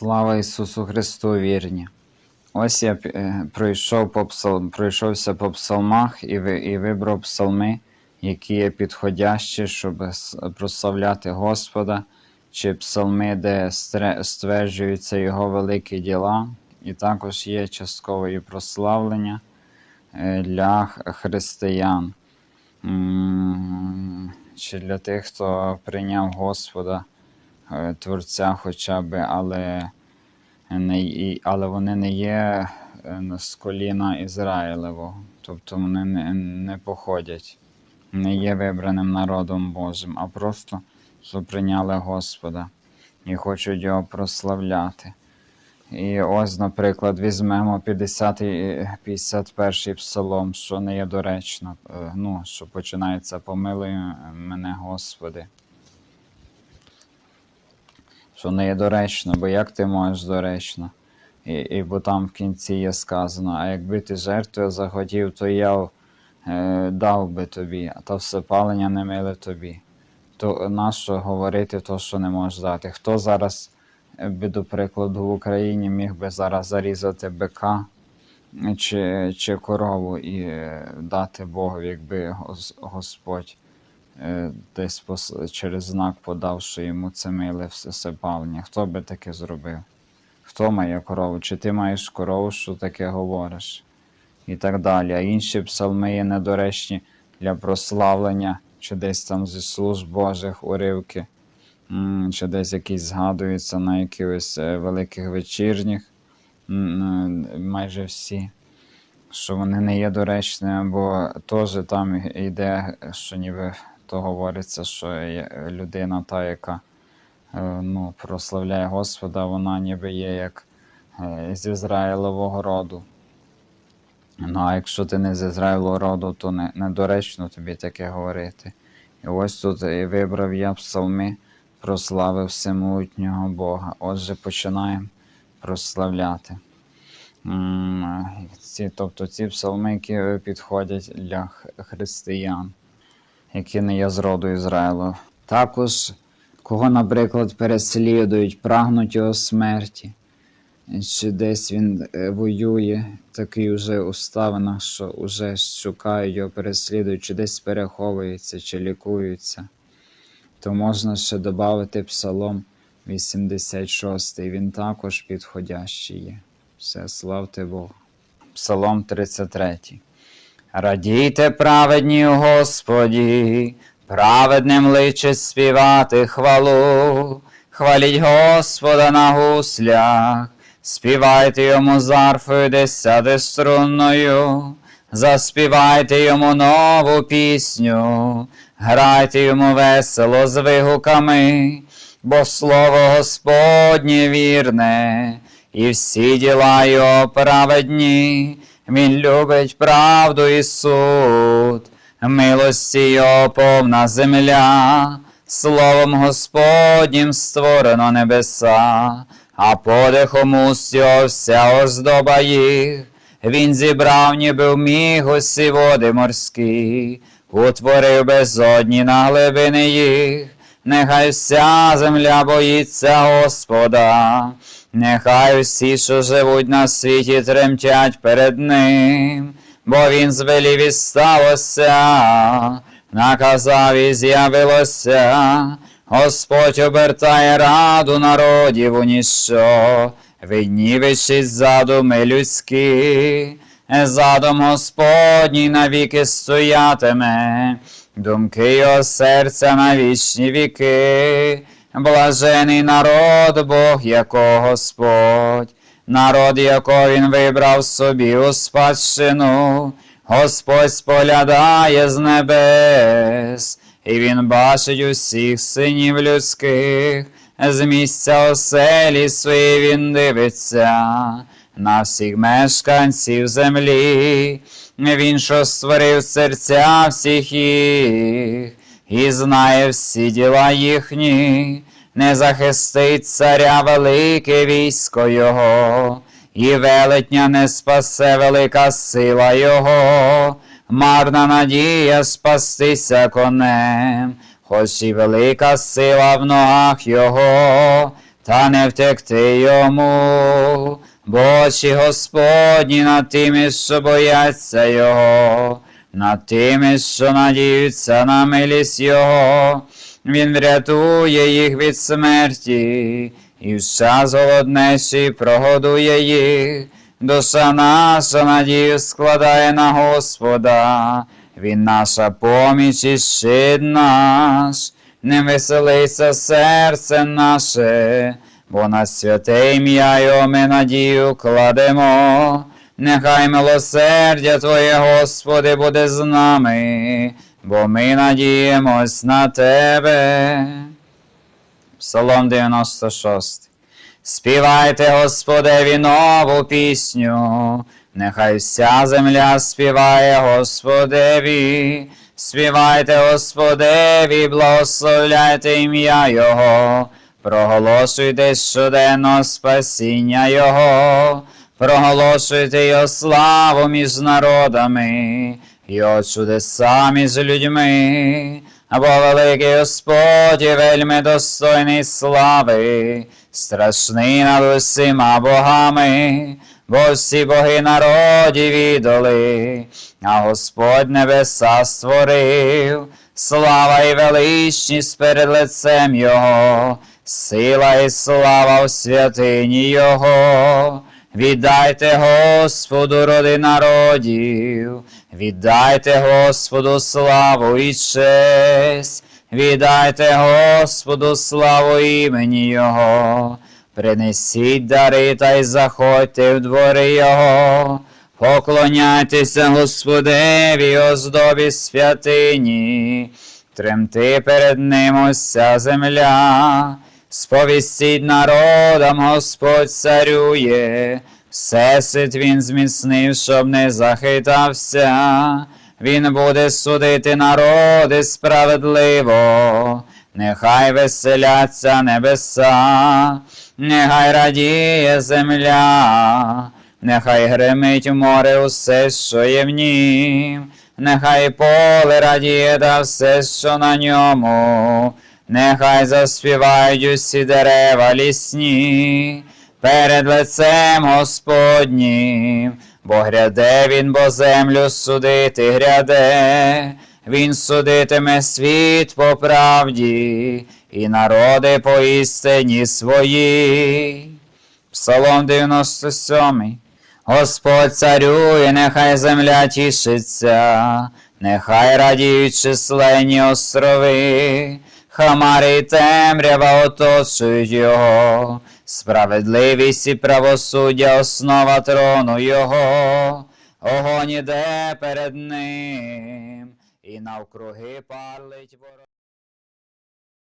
Слава Ісусу Христу, вірні. Ось я е, пройшов по псал... пройшовся по псалмах і, і вибрав псалми, які є підходящі, щоб прославляти Господа, чи псалми, де стверджуються Його великі діла, і також є часткове прославлення е, для християн, чи для тих, хто прийняв Господа, Творця хоча би, але не, але вони не є е, з коліна Ізраїлевого, тобто вони не, не походять, не є вибраним народом Божим, а просто прийняли Господа і хочуть його прославляти. І ось, наприклад, візьмемо 50, і 51 псалом, що не є доречно, е, ну, що починається помилуй мене, Господи. Що не є доречно, бо як ти можеш доречно? І, і бо там в кінці є сказано, а якби ти жертвою захотів, то я е, дав би тобі, а то все палення не миле тобі. То нащо говорити то, що не можеш дати? Хто зараз, е, би, до прикладу, в Україні міг би зараз зарізати бика чи, чи корову і е, дати Богу, якби Господь десь пос- через знак подав, що йому це миле всесипалення. Хто би таке зробив? Хто має корову? Чи ти маєш корову, що таке говориш? І так далі. А інші псалми є недоречні для прославлення, чи десь там зі служб Божих уривки, чи десь якісь згадуються на якихось е, великих вечірніх, е, майже всі, що вони не є доречними, бо теж там йде, що ніби то говориться, що людина та, яка е, ну, прославляє Господа, вона ніби є як е, з Ізраїлового роду. Ну, а якщо ти не з Ізраїлового роду, то не, недоречно тобі таке говорити. І ось тут і вибрав я псалми, прославив всемогутнього Бога. Отже, починаємо прославляти. Ці, тобто ці псалми, які підходять для християн, які не є з роду Ізраїлу. Також, кого, наприклад, переслідують, прагнуть його смерті, чи десь він е, воює, такий уже у ставинах, що вже шукають його, переслідують, чи десь переховується, чи лікуються, то можна ще додати Псалом 86, він також підходящий є. Все, славте Богу. Псалом 33. Радійте праведні Господі, праведним личить співати хвалу, хваліть Господа на гуслях, співайте йому з арфою десятиструнною, заспівайте йому нову пісню, грайте йому весело з вигуками, бо слово Господнє вірне, і всі діла його праведні. Він любить правду і суд, милості його повна земля, словом Господнім створено небеса, а подихом уст його вся оздоба їх. Він зібрав, ніби в міг усі води морські, утворив безодні на глибини їх. Нехай вся земля боїться Господа, нехай усі, що живуть на світі, тремтять перед ним, бо він звелів і сталося, наказав і з'явилося, Господь обертає раду народів у ніщо, виднівичись задуми людські, задум Господній навіки стоятиме, думки його серця на вічні віки. Блажений народ, Бог, якого Господь, народ, якого він вибрав собі у спадщину, Господь споглядає з небес, і він бачить усіх синів людських, з місця оселі своєї він дивиться, на всіх мешканців землі, він, що створив серця всіх їх і знає всі діла їхні, не захистить царя велике військо його, і велетня не спасе велика сила його, марна надія спастися конем, хоч і велика сила в ногах його, та не втекти йому, бо очі Господні над тими, що бояться Його, над тими, що надіються на милість Його. Він врятує їх від смерті, і в час прогодує їх. Душа наша надію складає на Господа, Він наша поміч і щит наш, не веселиться серце наше, бо на святе ім'я Його ми надію кладемо. Нехай милосердя Твоє, Господи, буде з нами, бо ми надіємось на Тебе. Псалом 96. Співайте Господеві нову пісню, нехай вся земля співає Господеві, співайте Господеві, благословляйте ім'я Його, проголошуйте щоденно спасіння Його, проголошуйте Його славу між народами, Його чудеса між людьми. Або великий Господь і вельми достойний слави, страшний над усіма богами, бо всі боги народів відоли, а Господь небеса створив, слава і величність перед лицем Його, сила і слава в святині Його. Віддайте Господу роди народів, віддайте Господу славу і честь, віддайте Господу славу імені Його, принесіть дари та й заходьте в двори Його, поклоняйтеся Господеві, оздобі святині, тремти перед ним уся земля. Сповістіть народам, Господь царює, всесвіт він зміцнив, щоб не захитався. Він буде судити народи справедливо, нехай веселяться небеса, нехай радіє земля, нехай гремить у море усе, що є в нім, нехай поле радіє та все, що на ньому. Нехай заспівають усі дерева лісні перед лицем Господнім, бо гряде він, бо землю судити гряде, він судитиме світ по правді, і народи по істині своїй. Псалом 97. Господь царює, нехай земля тішиться, нехай радіють численні острови. Хмари й темрява оточують його, справедливість і правосуддя основа трону його, огонь іде перед ним, і навкруги палить ворог.